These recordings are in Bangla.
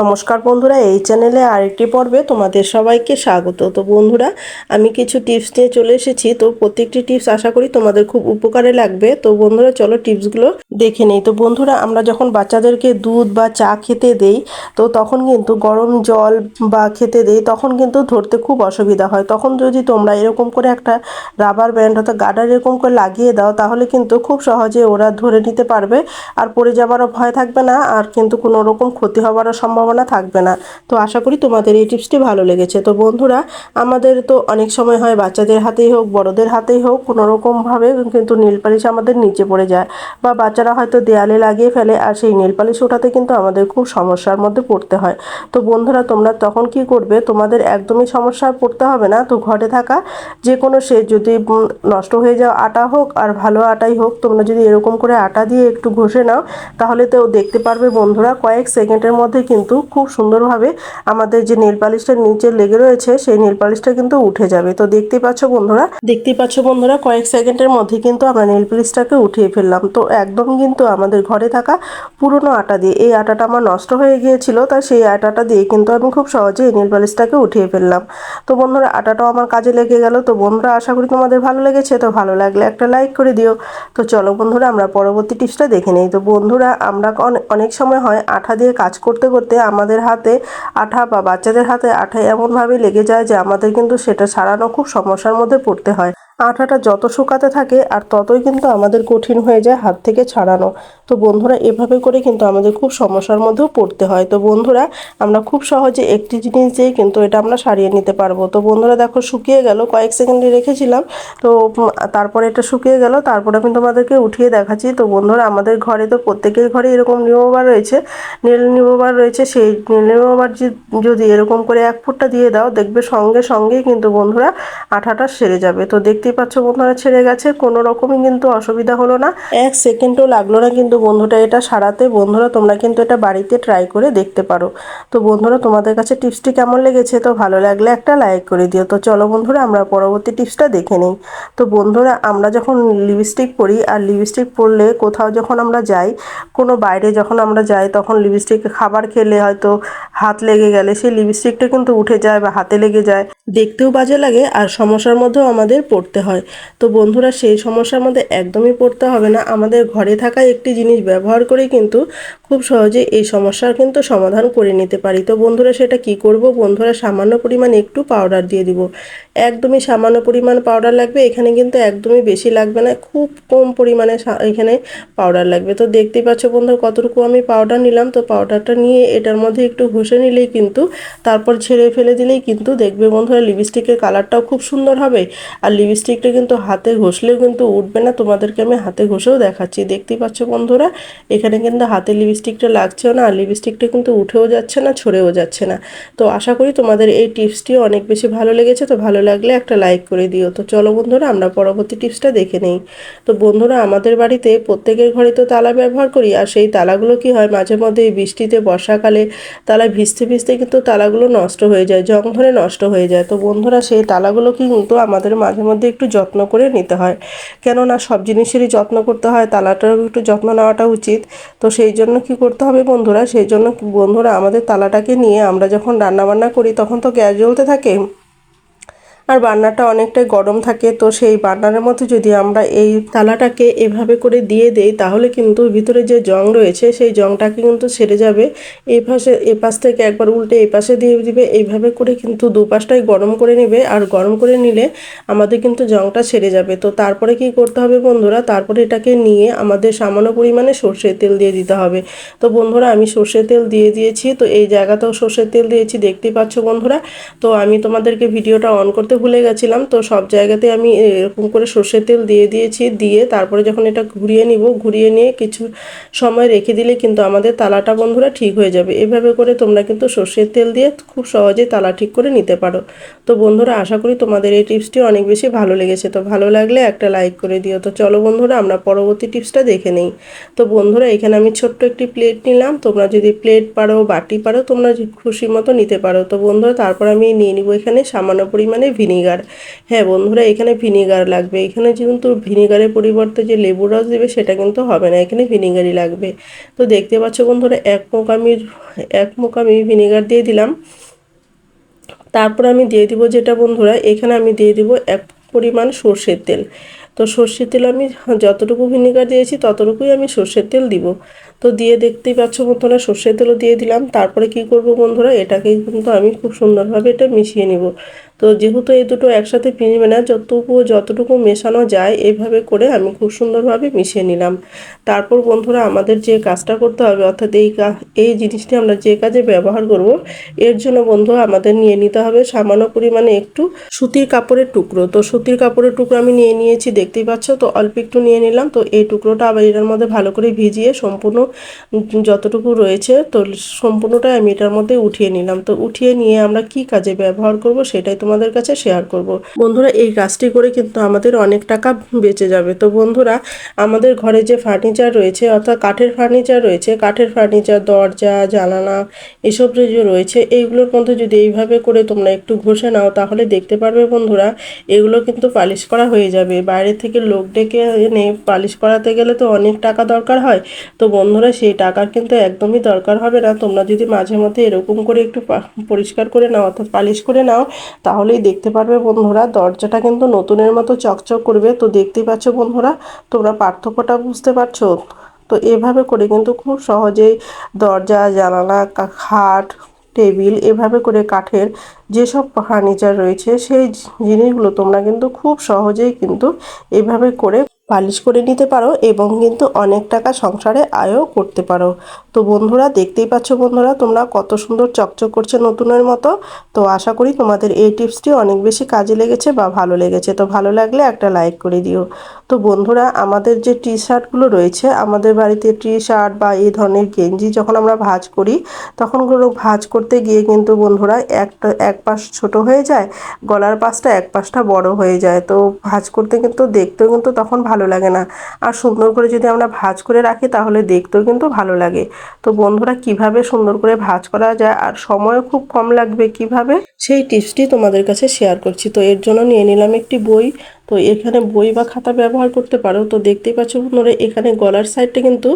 নমস্কার বন্ধুরা, এই চ্যানেলে আরেকটি পর্বে তোমাদের সবাইকে স্বাগত। তো বন্ধুরা, আমি কিছু টিপস নিয়ে চলে এসেছি। তো প্রত্যেকটি টিপস আশা করি তোমাদের খুব উপকারে লাগবে। তো বন্ধুরা, চলো টিপসগুলো দেখে নেই। তো বন্ধুরা, আমরা যখন বাচ্চাদেরকে দুধ বা চা খেতে দেই, তো তখন কিন্তু গরম জল বা খেতে দেই, তখন কিন্তু ধরতে খুব অসুবিধা হয়। তখন যদি তোমরা এরকম করে একটা রাবার ব্যান্ড অর্থাৎ গার্ডার এরকম করে লাগিয়ে দাও, তাহলে কিন্তু খুব সহজে ওরা ধরে নিতে পারবে। আর পড়ে যাবারও ভয় থাকবে না, আর কিন্তু কোনো রকম ক্ষতি হওয়ারও সম্ভাবনা থাকবে না। তো আশা করি তোমাদের এই টিপসটি ভালো লেগেছে। তো বন্ধুরা, আমাদের তো অনেক সময় হয় বাচ্চাদের হাতেই হোক, বড়দের হাতেই হোক, কোনো রকমভাবে কিন্তু নীল পালিশ আমাদের নিচে পড়ে যায় বা বাচ্চারা হয়তো দেয়ালে লাগিয়ে ফেলে আর সেই নীল পালিশ ওঠাতে কিন্তু আমাদের খুব সমস্যার মধ্যে পড়তে হয়। তো বন্ধুরা, তোমরা তখন কি করবে? তোমাদের একদমই সমস্যায় পড়তে হবে না। তো ঘরে থাকা যে কোনো সে যদি নষ্ট হয়ে যাওয়া আটা হোক আর ভালো আটাই হোক, তোমরা যদি এরকম করে আটা দিয়ে একটু ঘষে নাও, তাহলে তো দেখতে পারবে বন্ধুরা, কয়েক সেকেন্ডের মধ্যে কিন্তু খুব সুন্দরভাবে আমাদের যে নেল পালিশটা নিচে লেগে রয়েছে, সেই নেল পালিশটা কিন্তু উঠে যাবে। তো দেখতেই পাচ্ছ বন্ধুরা দেখতেই পাচ্ছ বন্ধুরা, কয়েক সেকেন্ডের মধ্যে কিন্তু আমরা নেল পালিশটাকে উঠিয়ে ফেললাম। তো একদম কিন্তু আমাদের ঘরে থাকা পুরনো আটা দিয়ে, এই আটাটা আমার নষ্ট হয়ে গিয়েছিল, তাই সেই আটাটা দিয়ে কিন্তু আমি খুব সহজে এই নেল পালিশটাকে উঠিয়ে ফেললাম। তো বন্ধুরা, আটাটাও আমার কাজে লেগে গেল। তো বন্ধুরা, আশা করি তোমাদের ভালো লেগেছে। তো ভালো লাগলে একটা লাইক করে দিও। তো চলো বন্ধুরা, আমরা পরবর্তী টিপসটা দেখে নিই। তো বন্ধুরা, আমরা অনে- অনেক সময় হয় আঠা দিয়ে কাজ করতে করতে আমাদের হাতে আঠা বা বাচ্চাদের হাতে আঠা এমনভাবে লেগে যায় যে আমাদের কিন্তু সেটা সারানো খুব সমস্যার মধ্যে পড়তে হয়। আঠাটা যত শুকাতে থাকে আর ততই কিন্তু আমাদের কঠিন হয়ে যায় হাত থেকে ছাড়ানো। তো বন্ধুরা, এভাবে করে কিন্তু আমাদের খুব সমস্যার মধ্যেও পড়তে হয়। তো বন্ধুরা, আমরা খুব সহজে একটি জিনিস দিয়ে কিন্তু এটা আমরা সারিয়ে নিতে পারব। তো বন্ধুরা, দেখো শুকিয়ে গেল, কয়েক সেকেন্ডে রেখেছিলাম। তো তারপরে এটা শুকিয়ে গেল, তারপরে আমি তোমাদেরকে উঠিয়ে দেখাচ্ছি। তো বন্ধুরা, আমাদের ঘরে তো প্রত্যেকের ঘরে এরকম নিমোবার রয়েছে, নীল নিমোবার রয়েছে, সেই নীল নিমোবার যদি এরকম করে এক ফুটটা দিয়ে দাও, দেখবে সঙ্গে সঙ্গেই কিন্তু বন্ধুরা আঠাটা সেরে যাবে। তো দেখতেই পাচ্ছ বন্ধুরা, ছেড়ে গেছে, কোনো রকমই কিন্তু অসুবিধা হলো না। এক সেকেন্ডও লাগল না কিন্তু বন্ধুটা এটা সারাতে। বন্ধুরা, তোমরা কিন্তু এটা বাড়িতে ট্রাই করে দেখতে পারো। তো বন্ধুরা, তোমাদের কাছে টিপসটি কেমন লেগেছে? তো ভালো লাগলে একটা লাইক করে দিও। তো চলো বন্ধুরা, আমরা পরবর্তী টিপসটা দেখে নিই। তো বন্ধুরা, আমরা যখন লিপস্টিক পরি, আর লিপস্টিক পরলে কোথাও যখন আমরা যাই, কোনো বাইরে যখন আমরা যাই, তখন লিপস্টিক খাবার খেলে হয়তো হাত লেগে গেলে, সেই লিপস্টিকটা কিন্তু উঠে যায় বা হাতে লেগে যায়। দেখতেও বাজে লাগে, আর সমস্যার মধ্যেও আমাদের পড়তে হয়। তো বন্ধুরা, সেই সমস্যার মধ্যে একদমই পড়তে হবে না। আমাদের ঘরে থাকা একটি জিনিস ব্যবহার করে কিন্তু খুব সহজে এই সমস্যার কিন্তু সমাধান করে নিতে পারি। তো বন্ধুরা, সেটা কি করব? বন্ধুরা, সামান্য পরিমাণ একটু পাউডার দিয়ে দিব। একদমই সামান্য পরিমাণ পাউডার লাগবে। এখানে কিন্তু একদমই বেশি লাগবে না, খুব কম পরিমাণে এখানে পাউডার লাগবে। তো দেখতেই পাচ্ছ বন্ধুরা, কতটুকু আমি পাউডার নিলাম। তো পাউডারটা নিয়ে এটার মধ্যে একটু ঘষে নিলেই কিন্তু, তারপর ছেড়ে ফেলে দিলেই কিন্তু দেখবে বন্ধুরা লিপস্টিকের কালারটাও খুব সুন্দর হবে। আর লিপস্টিকটা কিন্তু হাতে ঘষলেও কিন্তু উঠবে না। তোমাদেরকে আমি হাতে ঘষেও দেখাচ্ছি। দেখতেই পাচ্ছ বন্ধুরা, এখানে কিন্তু হাতে লিপস্টিকটা লাগছেও না, আর লিপস্টিকটা কিন্তু উঠেও যাচ্ছে না, ছড়েও যাচ্ছে না। তো আশা করি তোমাদের এই টিপসটিও অনেক বেশি ভালো লেগেছে। তো ভালো লাগলে একটা লাইক করে দিও। তো চলো বন্ধুরা, আমরা পরবর্তী টিপসটা দেখে নেই। তো বন্ধুরা, আমাদের বাড়িতে প্রত্যেকের ঘরে তো তালা ব্যবহার করি, আর সেই তালাগুলো কি হয়, মাঝে মধ্যে বৃষ্টিতে, বর্ষাকালে তালা ভিজতে ভিজতে কিন্তু তালাগুলো নষ্ট হয়ে যায়, জং ধরে নষ্ট হয়ে যায়। তো বন্ধুরা, সেই তালাগুলো কিন্তু আমাদের মাঝে মধ্যে একটু যত্ন করে নিতে হয়। কেননা, সব জিনিসেরই যত্ন করতে হয়, তালাটারও একটু যত্ন নেওয়াটা উচিত। তো সেই জন্য কি করতে হবে বন্ধুরা, সেই জন্য বন্ধুরা, আমাদের তালাটাকে নিয়ে আমরা যখন রান্নাবান্না করি, তখন তো গ্যাস জ্বলতে থাকে। আর বান্নাটা অনেকটাই গরম থাকে, তো সেই বান্নারের মধ্যে যদি আমরা এই তালাটাকে এভাবে করে দিয়ে দেই, তাহলে কিন্তু ভিতরে যে জং রয়েছে, সেই জংটাকে কিন্তু ছেড়ে যাবে। এই পাশে, এ পাশ থেকে একবার উল্টে এই পাশে দিয়ে দিবে, এইভাবে করে কিন্তু দুপাশটাই গরম করে নেবে। আর গরম করে নিলে আমাদের কিন্তু জংটা ছেড়ে যাবে। তো তারপরে কি করতে হবে বন্ধুরা? তারপরে এটাকে নিয়ে আমাদের সামান্য পরিমাণে সর্ষের তেল দিয়ে দিতে হবে। তো বন্ধুরা, আমি সর্ষের তেল দিয়ে দিয়েছি। তো এই জায়গাতেও সর্ষের তেল দিয়েছি, দেখতেই পাচ্ছ বন্ধুরা। তো আমি তোমাদেরকে ভিডিওটা অন করতে ভুলে গেছিলাম, তো সব জায়গাতে আমি এরকম করে সর্ষের তেল দিয়ে দিয়েছি, দিয়ে তারপরে যখন এটা ঘুরিয়ে নিব, ঘুরিয়ে নিয়ে কিছু সময় রেখে দিলে কিন্তু আমাদের তালাটা বন্ধুরা ঠিক হয়ে যাবে। এভাবে করে তোমরা কিন্তু সর্ষের তেল দিয়ে খুব সহজে তালা ঠিক করে নিতে পারো। তো বন্ধুরা, আশা করি তোমাদের এই টিপসটি অনেক বেশি ভালো লেগেছে। তো ভালো লাগলে একটা লাইক করে দিও। তো চলো বন্ধুরা, আমরা পরবর্তী টিপসটা দেখে নেই। তো বন্ধুরা, এখানে আমি ছোট্ট একটি প্লেট নিলাম। তোমরা যদি প্লেট পারো, বাটি পারো, তোমরা খুশি মতো নিতে পারো। তো বন্ধুরা, তারপর আমি নিয়ে নিব এখানে সামান্য পরিমাণে ভিনিগার। হ্যাঁ বন্ধুরা, এখানে ভিনিগার লাগবে। এখানে কিন্তু ভিনিগারের পরিবর্তে যে লেবুর রস দেবে, সেটা কিন্তু হবে না। এখানে ভিনিগারই লাগবে। তো দেখতে পাচ্ছ বন্ধুরা, এক মুখ আমি এক মুখ আমি ভিনিগার দিয়ে দিলাম। তারপর আমি দিয়ে দিব যেটা বন্ধুরা, এখানে আমি দিয়ে দিব এক পরিমাণ সর্ষের তেল। তো সর্ষের তেল আমি যতটুকু ভিনিগার দিয়েছি, ততটুকুই আমি সর্ষের তেল দিব। তো দিয়ে দেখতেই পাচ্ছ বন্ধুরা, সর্ষের তেলও দিয়ে দিলাম। তারপরে কি করব বন্ধুরা এটাকে কিন্তু আমি খুব সুন্দরভাবে এটা মিশিয়ে নিব। তো যেহেতু এই দুটো একসাথে পিনবে না, যতটুকু যতটুকু মেশানো যায় এইভাবে করে আমি খুব সুন্দরভাবে মিশিয়ে নিলাম। তারপর বন্ধুরা, আমাদের যে কাজটা করতে হবে, অর্থাৎ এই এই জিনিসটি আমরা যে কাজে ব্যবহার করব, এর জন্য বন্ধু আমাদের নিয়ে নিতে হবে সামান্য পরিমাণে একটু সুতির কাপড়ের টুকরো। তো সুতির কাপড়ের টুকরো আমি নিয়ে নিয়েছি, দেখতেই পাচ্ছ? তো অল্প একটু নিয়ে নিলাম। তো এই টুকরোটা আবার এটার মধ্যে ভালো করে ভিজিয়ে সম্পূর্ণ যতটুকু রয়েছে, তো সম্পূর্ণটাই আমি এটার মধ্যে উঠিয়ে নিলাম। তো উঠিয়ে নিয়ে আমরা কি কাজে ব্যবহার করব, সেটাই তোমাদের কাছে শেয়ার করব। বন্ধুরা, এই কাজটি করে কিন্তু আমাদের অনেক টাকা বেঁচে যাবে। তো বন্ধুরা, আমাদের ঘরে যে ফার্নিচার রয়েছে, অর্থাৎ কাঠের ফার্নিচার রয়েছে, কাঠের ফার্নিচার দরজা, জানালা, এসব যে রয়েছে, এইগুলোর মধ্যে যদি এইভাবে করে তোমরা একটু ঘষে নাও, তাহলে দেখতে পারবে বন্ধুরা, এগুলো কিন্তু পালিশ করা হয়ে যাবে। বাইরে থেকে লোক ডেকে এনে পালিশ করাতে গেলে তো অনেক টাকা দরকার হয়। তো বন্ধুরা, সেই টাকার কিন্তু একদমই দরকার হবে না। তোমরা যদি মাঝে মধ্যে এরকম করে একটু পরিষ্কার করে নাও, অর্থাৎ পালিশ করে নাও তাহলেই দেখতে পারবে বন্ধুরা, দরজাটা কিন্তু নতুনের মতো চকচক করবে। তো দেখতেই পাচ্ছ বন্ধুরা, তোমরা পার্থক্যটা বুঝতে পারছ? তো এভাবে করে কিন্তু খুব সহজেই দরজা, জানালা খাট, টেবিল এভাবে করে কাঠের যেসব ফার্নিচার রয়েছে, সেই জিনিসগুলো তোমরা কিন্তু খুব সহজেই কিন্তু এভাবে করে পালিশ করে নিতে পারো এবং কিন্তু অনেক টাকা সংসারে আয়ও করতে পারো। তো বন্ধুরা, দেখতেই পাচ্ছ বন্ধুরা, তোমরা কত সুন্দর চকচক করছে নতুনের মতো। তো আশা করি তোমাদের এই টিপসটি অনেক বেশি কাজে লেগেছে বা ভালো লেগেছে। তো ভালো লাগলে একটা লাইক করে দিও। তো বন্ধুরা, আমাদের যে টি শার্টগুলো রয়েছে, আমাদের বাড়িতে টি শার্ট বা এই ধরনের গেঞ্জি যখন আমরা ভাজ করি, তখন ভাজ করতে গিয়ে কিন্তু বন্ধুরা একটা, এক পাশ ছোট হয়ে যায়, গলার পাশটা এক পাশটা বড় হয়ে যায়। তো ভাজ করতে কিন্তু, দেখতেও কিন্তু তখন ভালো লাগে না। আর সুন্দর করে যদি আমরা ভাজ করে রাখি তাহলে দেখতেও কিন্তু ভালো লাগে। তো বন্ধুরা, কীভাবে সুন্দর করে ভাজ করা যায় আর সময়ও খুব কম লাগবে কীভাবে, সেই টিপসটি তোমাদের কাছে শেয়ার করছি। তো এর জন্য নিয়ে নিলাম একটি বই। তো এখানে বই বা খাতা ব্যবহার করতে পারো। তো দেখতেই পাচ্ছ বন্ধুরা, এখানে গলার সাইডটা কিন্তু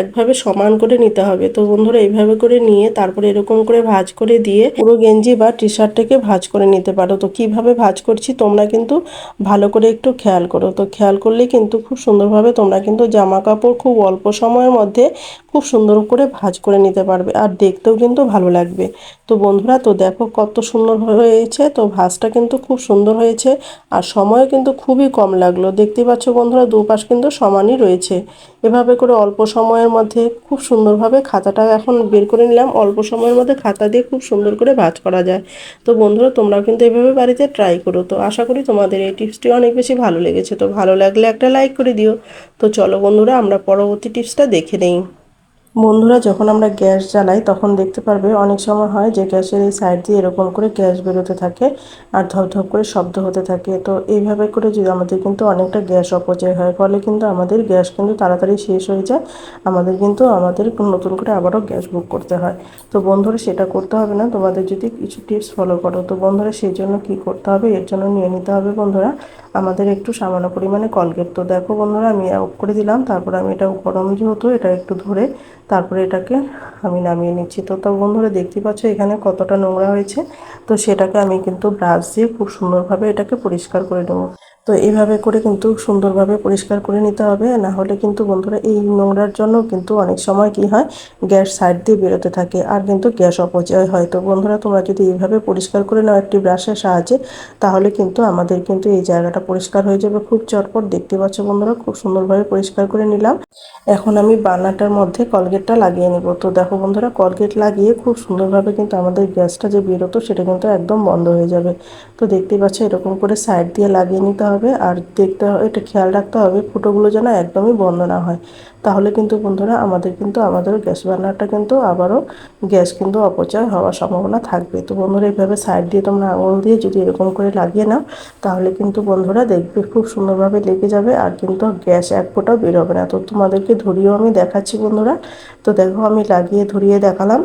একভাবে সমান করে নিতে হবে। তো বন্ধুরা, এইভাবে করে নিয়ে তারপরে এরকম করে ভাজ করে দিয়ে পুরো গেঞ্জি বা টি শার্টটাকে ভাজ করে নিতে পারো। তো কীভাবে ভাজ করছি তোমরা কিন্তু ভালো করে একটু খেয়াল করো। তো খেয়াল করলেই কিন্তু খুব সুন্দরভাবে তোমরা কিন্তু জামা কাপড় খুব অল্প সময়ের মধ্যে খুব সুন্দর করে ভাজ করে নিতে পারবে। আর দেখতেও কিন্তু ভালো লাগবে। তো বন্ধুরা, তো দেখো কত সুন্দর হয়েছে। তো ভাজটা কিন্তু খুব সুন্দর হয়েছে আর সময়ও কিন্তু খুবই কম লাগল। দেখতে পাচ্ছ বন্ধুরা, দুপাশ কিন্তু সমানই রয়েছে। এভাবে করে অল্প সময়ের মধ্যে খুব সুন্দরভাবে খাতাটা এখন বের করে নিলাম। অল্প সময়ের মধ্যে খাতা দিয়ে খুব সুন্দর করে ভাজ করা যায়। তো বন্ধুরা, তোমরাও কিন্তু এভাবে বাড়িতে ট্রাই করো। তো আশা করি তোমাদের এই টিপসটি অনেক বেশি ভালো লেগেছে। তো ভালো লাগলে একটা লাইক করে দিও। তো চলো বন্ধুরা, আমরা পরবর্তী টিপসটা দেখে নেই। বন্ধুরা, যখন আমরা গ্যাস জ্বালাই, তখন দেখতে পারবে অনেক সময় হয় যে গ্যাসের এই সাইড দিয়ে এরকম করে গ্যাস বেরোতে থাকে আর ধপ করে শব্দ হতে থাকে। তো এইভাবে করে যদি আমাদের কিন্তু অনেকটা গ্যাস অপচয় হয়, ফলে কিন্তু আমাদের গ্যাস কিন্তু তাড়াতাড়ি শেষ হয়ে যায়। আমাদের কিন্তু আমাদের নতুন করে আবারও গ্যাস বুক করতে হয়। তো বন্ধুরা, সেটা করতে হবে না। তোমাদের যদি কিছু টিপস ফলো করো, তো বন্ধুরা, সেই জন্য কী করতে হবে, এর জন্য নিয়ে নিতে হবে বন্ধুরা, আমাদের একটু সামান্য পরিমাণে কলগেট। তো দেখো বন্ধুরা, আমি অফ করে দিলাম, তারপর আমি এটা গরম যেহেতু, এটা একটু ধরে তারপরে এটাকে আমি নামিয়ে নিচ্ছি। তো তো বন্ধুরা দেখতে পাচ্ছ এখানে কতটা নোংরা হয়েছে। তো সেটাকে আমি কিন্তু ব্রাশ দিয়ে খুব সুন্দরভাবে এটাকে পরিষ্কার করে নেব। তো এইভাবে করে কিন্তু সুন্দরভাবে পরিষ্কার করে নিতে হবে, না হলে কিন্তু বন্ধুরা এই নোংরার জন্য কিন্তু অনেক সময় কি হয়, গ্যাস সাইড দিয়ে বেরোতে থাকে আর কিন্তু গ্যাস অপচয় হয়। তো বন্ধুরা তোমরা যদি এইভাবে পরিষ্কার করে নাও একটি ব্রাশের সাহায্যে, তাহলে কিন্তু আমাদের কিন্তু এই জায়গাটা পরিষ্কার হয়ে যাবে। খুব চটপট দেখতে পাচ্ছ বন্ধুরা, খুব সুন্দরভাবে পরিষ্কার করে নিলাম। এখন আমি বার্নারটার মধ্যে কলগেটটা লাগিয়ে নিব। তো দেখো বন্ধুরা, কলগেট লাগিয়ে খুব সুন্দরভাবে কিন্তু আমাদের গ্যাসটা যে বেরোতো সেটা কিন্তু একদম বন্ধ হয়ে যাবে। তো দেখতেই পাচ্ছ এরকম করে সাইড দিয়ে লাগিয়ে নিতে হবে আর দেখতে হবে, এটা খেয়াল রাখতে হবে, ফুটোগুলো যেন একদমই বন্ধ না হয়। তাহলে কিন্তু বন্ধুরা আমাদের কিন্তু, আমাদের গ্যাস বার্নারটা কিন্তু আবারও গ্যাস কিন্তু অপচয় হওয়ার সম্ভাবনা থাকবে। তো বন্ধুরা এইভাবে সাইড দিয়ে তোমরা আঙুল দিয়ে যদি এরকম করে লাগিয়ে নাও, তাহলে কিন্তু বন্ধুরা দেখবে খুব সুন্দরভাবে লেগে যাবে আর কিন্তু গ্যাস এক ফোটাও বেরোবে না। তো তোমাদেরকে ধরিয়েও আমি দেখাচ্ছি বন্ধুরা। তো দেখো আমি লাগিয়ে ধরিয়ে দেখালাম।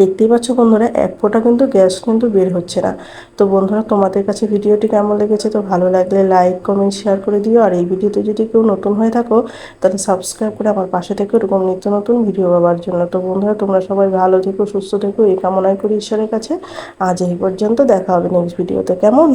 দেখতেই পাচ্ছ বন্ধুরা, এক ফোঁটা কিন্তু গ্যাস কিন্তু বের হচ্ছে না। তো বন্ধুরা, তোমাদের কাছে ভিডিওটি কেমন লেগেছে তো ভালো লাগলে লাইক কমেন্ট শেয়ার করে দিও। আর এই ভিডিওতে যদি কেউ নতুন হয়ে থাকো, তাহলে সাবস্ক্রাইব করে আমার পাশে থেকে ওরকম নিত্য নতুন ভিডিও পাওয়ার জন্য। তো বন্ধুরা, তোমরা সবাই ভালো থেকো, সুস্থ থেকো, এই কামনাই করি ঈশ্বরের কাছে। আজ এই পর্যন্ত দেখা হবে নেক্সট ভিডিওতে কেমন?